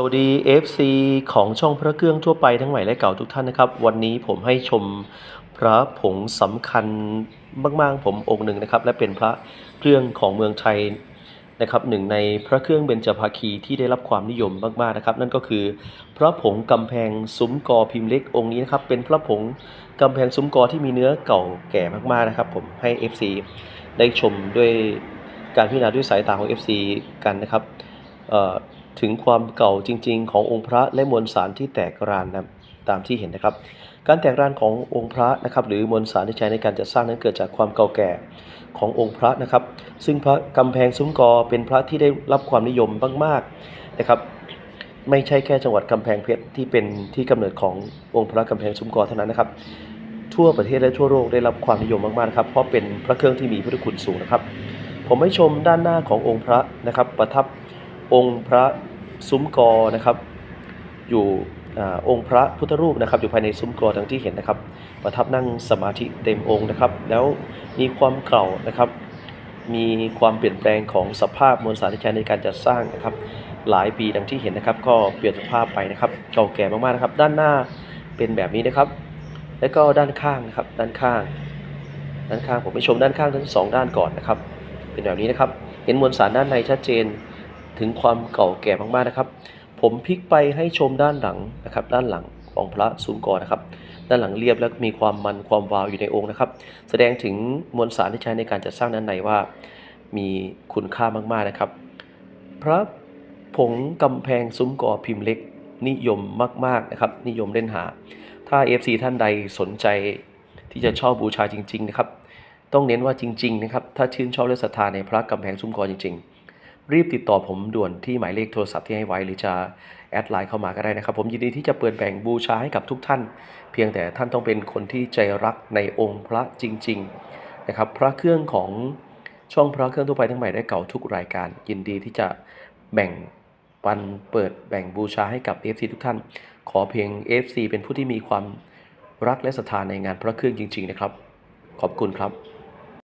สวัสดี FC ของช่องพระเครื่องทั่วไปทั้งใหม่และเก่าทุกท่านนะครับ วันนี้ผมให้ชมพระผงสำคัญมากๆผมองค์หนึ่งนะครับ และเป็นพระเครื่องของเมืองไทยนะครับหนึ่งในพระเครื่องเบญจภาคีที่ได้รับความนิยมมากๆนะครับ นั่นก็คือพระผงกำแพงซุ้มกอพิมพ์เล็กองค์นี้นะครับเป็นพระผงกำแพงซุ้มกอที่มีเนื้อเก่าแก่มากๆนะครับ ผมให้ FC ได้ชมด้วยการพิจารณาด้วยสายตาของ FC กันนะครับเอ่อ ถึงความเก่าจริง ๆ ขององค์พระและมวลสารที่แตกรานนะตามที่เห็นนะครับ การแตกรานขององค์พระนะครับ หรือมวลสารที่ใช้ในการจัดสร้างนั้นเกิดจากความเก่าแก่ขององค์พระนะครับ ซึ่งพระกำแพงซุ้มกอเป็นพระที่ได้รับความนิยมมากๆนะครับ ไม่ใช่แค่จังหวัดกำแพงเพชรที่เป็นที่กำเนิดขององค์พระกำแพงซุ้มกอเท่านั้นนะครับทั่วประเทศและทั่วโลกได้รับความนิยมมากๆนะครับเพราะเป็นพระเครื่องที่มีพุทธคุณสูงนะครับ ผมให้ชมด้านหน้าขององค์พระนะครับ ประทับ องค์พระซุ้มกอนะครับ อยู่อองค์พระพุทธรูปนะครับ อยู่ภายในซุ้มกอดังที่เห็นนะครับ ประทับนั่งสมาธิเต็มองค์นะครับ แล้วมีความเก่านะครับ มีความเปลี่ยนแปลงของสภาพมวลสารที่ใช้ในการจัดสร้างนะครับ หลายปีดังที่เห็นนะครับ ก็เปลี่ยนสภาพไปนะครับ เก่าแก่มากๆนะครับ ด้านหน้าเป็นแบบนี้นะครับ แล้วก็ด้านข้างนะครับ ด้านข้าง ด้านข้างผมไปชมด้านข้างทั้งสองด้านก่อนนะครับ เป็นแบบนี้นะครับ เห็นมวลสารด้านในชัดเจน ถึงความเก่าแก่มากๆนะครับ ผมพลิกไปให้ชมด้านหลังนะครับ ด้านหลังของพระซุ้มกอนะครับ ด้านหลังเรียบและมีความมันความวาวอยู่ในองค์นะครับ แสดงถึงมวลสารที่ใช้ในการจัดสร้างด้านในว่า มีคุณค่ามากๆนะครับ พระผงกำแพงซุ้มกอพิมพ์เล็กนิยมมากๆนะครับ นิยมเล่นหา ถ้า FC ท่านใดสนใจที่จะชอบบูชาจริง ๆ นะครับ ต้องเน้นว่าจริง ๆ นะครับ ถ้าชื่นชอบและศรัทธาในพระกำแพงซุ้มกอจริง ๆ รีบติดต่อผมด่วนที่หมายเลขโทรศัพท์ที่ให้ไว้ หรือจะแอดไลน์เข้ามาก็ได้นะครับ ผมยินดีที่จะเปิดแบ่งบูชาให้กับทุกท่าน เพียงแต่ท่านต้องเป็นคนที่ใจรักในองค์พระจริง ๆนะครับ พระเครื่องของช่องพระเครื่องทั่วไปทั้งใหม่และเก่าทุกรายการ ยินดีที่จะแบ่งปันเปิดแบ่งบูชาให้กับ FC ทุกท่าน ขอเพียง FC เป็นผู้ที่มีความรักและศรัทธาในงานพระเครื่องจริง ๆ นะครับ ขอบคุณครับ